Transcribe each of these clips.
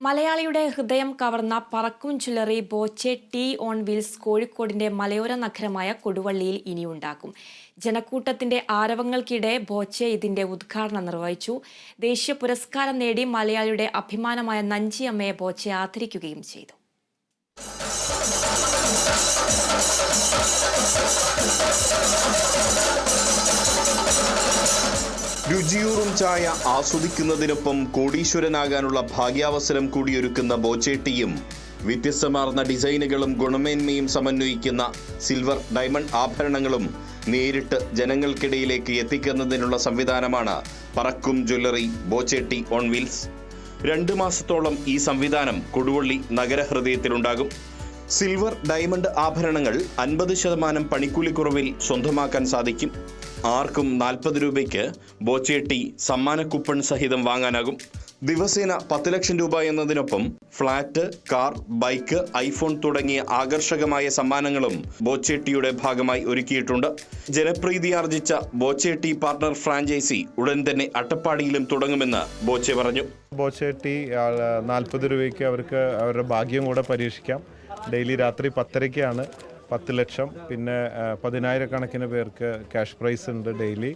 മലയാളിയുടെ ഹൃദയം കവർന്ന പറക്കും jewellery Boche T on wheels കോഴിക്കോടിന്റെ മലയോര നഗരമായ കൊടുവള്ളിയിൽ ഇനിയുണ്ടാക്കും ജനക്കൂട്ടത്തിന്റെ ആരവങ്ങൾക്കിടെ ബോച്ചെ ഇതിന്റെ ഉദ്ഘാടനം നിർവഹിച്ചു. ദേശീയ പുരസ്കാരം നേടി മലയാളിയുടെ അഭിമാനമായ നഞ്ചിയമ്മയെ ബോച്ചെ ആദരിക്കുകയും ചെയ്തു. രുചിയൂറും ചായ ആസ്വദിക്കുന്നതിനൊപ്പം കോടീശ്വരനാകാനുള്ള ഭാഗ്യാവസരം കൂടിയൊരുക്കുന്ന ബോച്ചേട്ടിയും വ്യത്യസ്തമാർന്ന ഡിസൈനുകളും ഗുണമേന്മയും സമന്വയിക്കുന്ന സിൽവർ ഡയമണ്ട് ആഭരണങ്ങളും നേരിട്ട് ജനങ്ങൾക്കിടയിലേക്ക് എത്തിക്കുന്നതിനുള്ള സംവിധാനമാണ് പറക്കും ജ്വല്ലറി ബോച്ചേട്ടി ഓൺ വീൽസ്. രണ്ട് മാസത്തോളം ഈ സംവിധാനം കൊടുവള്ളി നഗരഹൃദയത്തിലുണ്ടാകും. സിൽവർ ഡയമണ്ട് ആഭരണങ്ങൾ അൻപത് ശതമാനം പണിക്കൂലിക്കുറവിൽ സ്വന്തമാക്കാൻ സാധിക്കും. ആർക്കും നാൽപ്പത് രൂപയ്ക്ക് ബോച്ചേട്ടി സമ്മാന കൂപ്പൺ സഹിതം വാങ്ങാനാകും. ദിവസേന പത്ത് ലക്ഷം രൂപ എന്നതിനൊപ്പം ഫ്ളാറ്റ് കാർ ബൈക്ക് ഐഫോൺ തുടങ്ങിയ ആകർഷകമായ സമ്മാനങ്ങളും ബോച്ചേട്ടിയുടെ ഭാഗമായി ഒരുക്കിയിട്ടുണ്ട്. ജനപ്രീതി ആർജിച്ച ബോച്ചേട്ടി പാർട്ണർ ഫ്രാഞ്ചൈസി ഉടൻ തന്നെ അട്ടപ്പാടിയിലും തുടങ്ങുമെന്ന് ബോച്ചെ പറഞ്ഞു. ബോച്ചേട്ടി നാൽപ്പത് രൂപയ്ക്ക് അവർക്ക് അവരുടെ ഭാഗ്യം കൂടെ പരീക്ഷിക്കാം. ഡെയിലി രാത്രി പത്തരയ്ക്കാണ്. പത്ത് ലക്ഷം. പിന്നെ പതിനായിരക്കണക്കിന് പേർക്ക് ക്യാഷ് പ്രൈസ് ഉണ്ട് daily.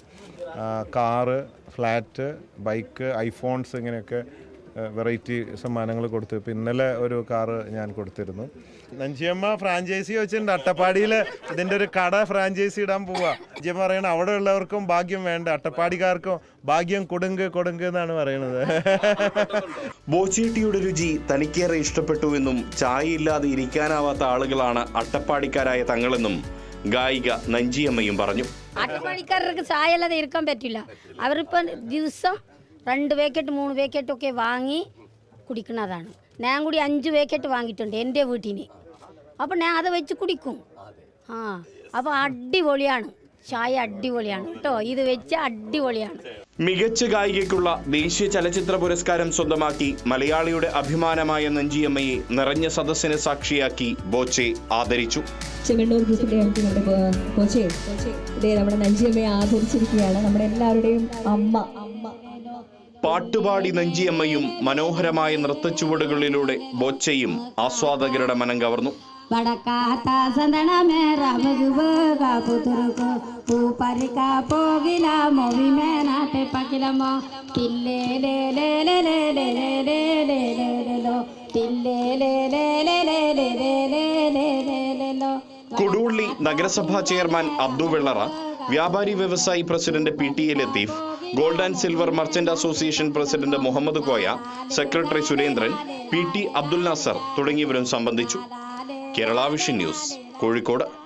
Car flat bike iPhones ഇങ്ങനെയൊക്കെ വെറൈറ്റി സമ്മാനങ്ങൾ കൊടുത്തു ഇപ്പം ഇന്നലെ ഒരു കാറ് ഞാൻ കൊടുത്തിരുന്നു. നഞ്ചിയമ്മ ഫ്രാഞ്ചൈസി വെച്ചിട്ടുണ്ട്. അട്ടപ്പാടിയിൽ ഇതിന്റെ ഒരു കട ഫ്രാഞ്ചൈസി ഇടാൻ പോവാ. നഞ്ചിയമ്മ പറയണ അവിടെ ഉള്ളവർക്കും ഭാഗ്യം വേണ്ട. അട്ടപ്പാടിക്കാർക്കും ഭാഗ്യം കൊടുങ്ക് കൊടുങ്ക് എന്നാണ് പറയുന്നത് ബോച്ചേട്ടിയുടെ രുചി തനിക്കേറെ ഇഷ്ടപ്പെട്ടു എന്നും ചായയില്ലാതെ ഇരിക്കാനാവാത്ത ആളുകളാണ് അട്ടപ്പാടിക്കാരായ തങ്ങളെന്നും ഗായിക നഞ്ചിയമ്മയും പറഞ്ഞു. അട്ടപ്പാടിക്കാർക്ക് ചായ അല്ലാതെ ഇരിക്കാൻ പറ്റില്ല. അവരിപ്പം ദിവസം രണ്ട് പാക്കറ്റ് മൂന്ന് പാക്കറ്റ് ഒക്കെ വാങ്ങി കുടിക്കുന്നതാണ്. ഞാൻ കൂടി അഞ്ച് പാക്കറ്റ് വാങ്ങിയിട്ടുണ്ട് എന്റെ വീട്ടിന്. അപ്പം ഞാൻ അത് വെച്ച് കുടിക്കും. ആ അപ്പോൾ അടിപൊളിയാണ്. ചായ അടിപൊളിയാണ് കേട്ടോ. ഇത് വെച്ച് അടിപൊളിയാണ്. മികച്ച ഗായികയ്ക്കുള്ള ദേശീയ ചലച്ചിത്ര പുരസ്കാരം സ്വന്തമാക്കി മലയാളിയുടെ അഭിമാനമായ നെഞ്ചിയമ്മയെ നിറഞ്ഞ സദസ്സിനെ സാക്ഷിയാക്കി ബോച്ചെ ആദരിച്ചു. ചെങ്ങണ്ണൂർ ഗ്രൂപ്പിന്റെ നമ്മുടെ നെഞ്ചിയമ്മയെ ആദരിച്ചിരിക്കുകയാണ്. നമ്മുടെ എല്ലാവരുടെയും അമ്മ പാട്ടുപാടി നഞ്ചിയമ്മയും മനോഹരമായ നൃത്തച്ചുവടുകളിലൂടെ ബോച്ചയും ആസ്വാദകരുടെ മനം കവർന്നു. കൊടുവള്ളി നഗരസഭാ ചെയർമാൻ അബ്ദു വെള്ളറ വ്യാപാരി വ്യവസായി president P T A Latheef gold and silver merchant association president Muhammad Koya secretary Surendran P T Abdul Nasar തുടങ്ങിയവരും സംബന്ധിച്ചു. Kerala vision news Kozhikode.